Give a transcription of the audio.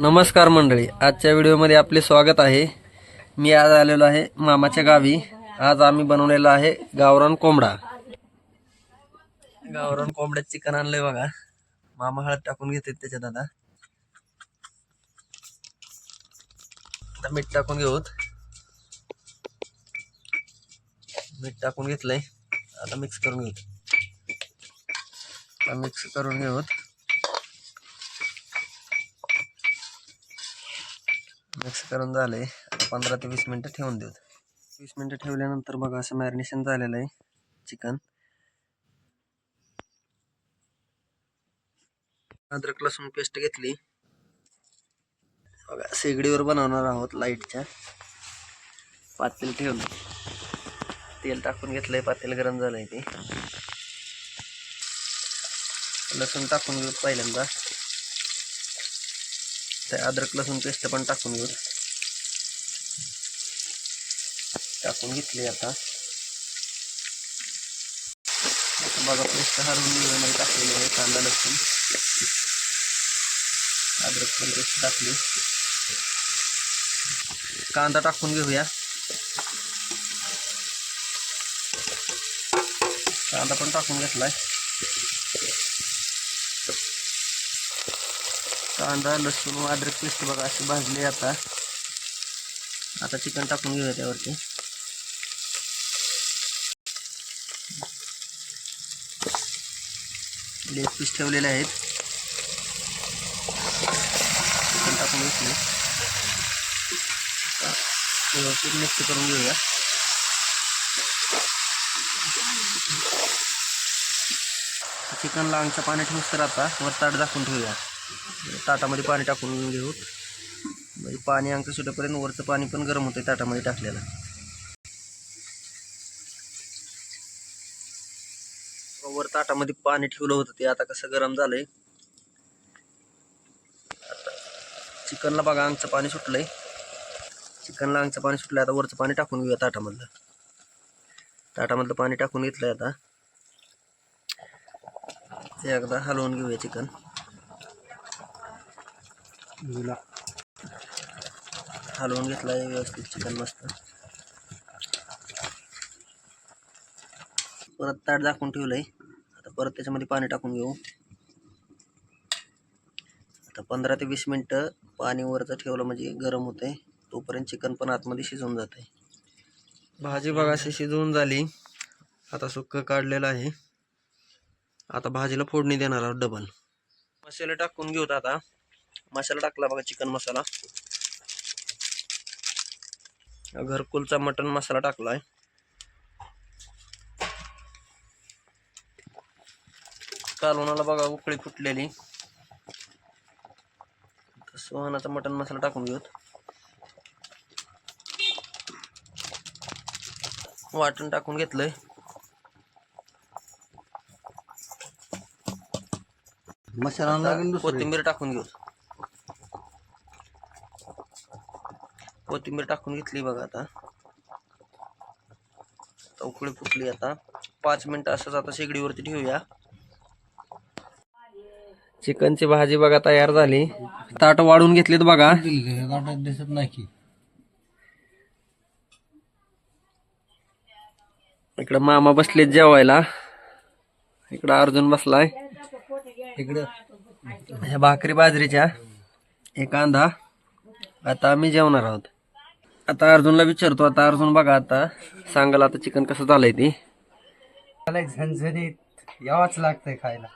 नमस्कार मंडळी आजच्या व्हिडिओमध्ये आपले स्वागत आहे. मी आज आलेलो आहे मामाच्या गावी. आज आम्ही बनवलेला आहे गावरान कोंबडा. गावरान कोंबड्यात चिकन आणलंय बघा. मामा हळद टाकून घेते त्याच्यात आता. आता मीठ टाकून घेऊत मीठ टाकून घेतलंय. आता मिक्स करून घेऊ. मिक्स करून घेऊत मिक्स करून झाले आहे पंधरा ते वीस मिनटं ठेवून देऊत वीस मिनटं ठेवल्यानंतर बघा असं मॅरिनेशन झालेलं आहे. चिकन. अद्रक लसूण पेस्ट घेतली. बघा शेगडीवर बनवणार आहोत लाईटच्या. पातेल ठेवलं तेल टाकून घेतलंय पातेल गरम झालंय ते. लसूण टाकून घेऊ पहिल्यांदा. ते अद्रक लसूण पेस्ट पण टाकून घेऊ टाकून घेतली आता. आता बघा पेस्ट हरवून घेऊन टाकलेली आहे कांदा लसूण. अद्रक पण पेस्ट टाकली. कांदा टाकून घेऊया. कांदा पण टाकून घेतलाय. कांदा लसूण व अद्रक पेस्ट बघा अशी भाजली आता. आता चिकन टाकून घेऊया त्यावरती. लेग पीस ठेवलेले आहेत. चिकन टाकून घेतले. व्यवस्थित मिक्स करून घेऊया. चिकनला अंगचं पाण्यात ठेवूस तर आता वर ताट झाकून ठेवूया. ताटामध्ये पाणी टाकून घेऊ. म्हणजे पाणी अंक सुटेपर्यंत वरचं पाणी पण गरम होतं ताटामध्ये टाकलेलं. वर ताटामध्ये पाणी ठेवलं होतं ते आता कसं गरम झालंय. चिकनला बघा अंगचं पाणी सुटलंय. चिकनला अंगचं पाणी सुटलंय आता वरचं पाणी टाकून घेऊया ताटामधलं. ताटामधलं पाणी टाकून घेतलंय आता. ते एकदा हलवून घेऊया चिकन. हलवून घेतलाय व्यवस्थित चिकन मस्त. परत ताट दाखवून ठेवलं आहे आता परत त्याच्यामध्ये पाणी टाकून घेऊ. आता पंधरा ते वीस मिनटं पाणी वरचं ठेवलं म्हणजे गरम होतंय. तोपर्यंत चिकन पण आतमध्ये शिजवून जाते भाजी बघा अशी शिजवून झाली. आता सुक्क काढलेलं आहे. आता भाजीला फोडणी देणार आहोत डबल. मसाले टाकून घेऊत आता. मसाला टाकला बघा चिकन मसाला. घरकुलचा मटन मसाला टाकलाय. कालवणाला बघा उकळी फुटलेली. सोहनाचा मटन मसाला टाकून घेऊत वाटण टाकून घेतलंय. मसाला कोथिंबीर टाकून घेऊ कोथिंबीर टाकून घेतली बघा आता. आता उकळी फुटली आता. पाच मिनटं असंच आता शेगडीवरती ठेवूया. चिकनची भाजी बघा तयार झाली. ताट वाढून घेतलीत बघा. दिसत नाही इकडं मामा बसलेत जेवायला. इकडं अर्जुन बसलाय. इकडं ह्या भाकरी बाजरीच्या. एक कांदा. आता आम्ही जेवणार आहोत. आता अर्जुनला विचारतो आता अर्जुन बघा आता सांगाल आता चिकन कसं झालंय ते. मला एक झणझणीत यावाच लागतंय खायला.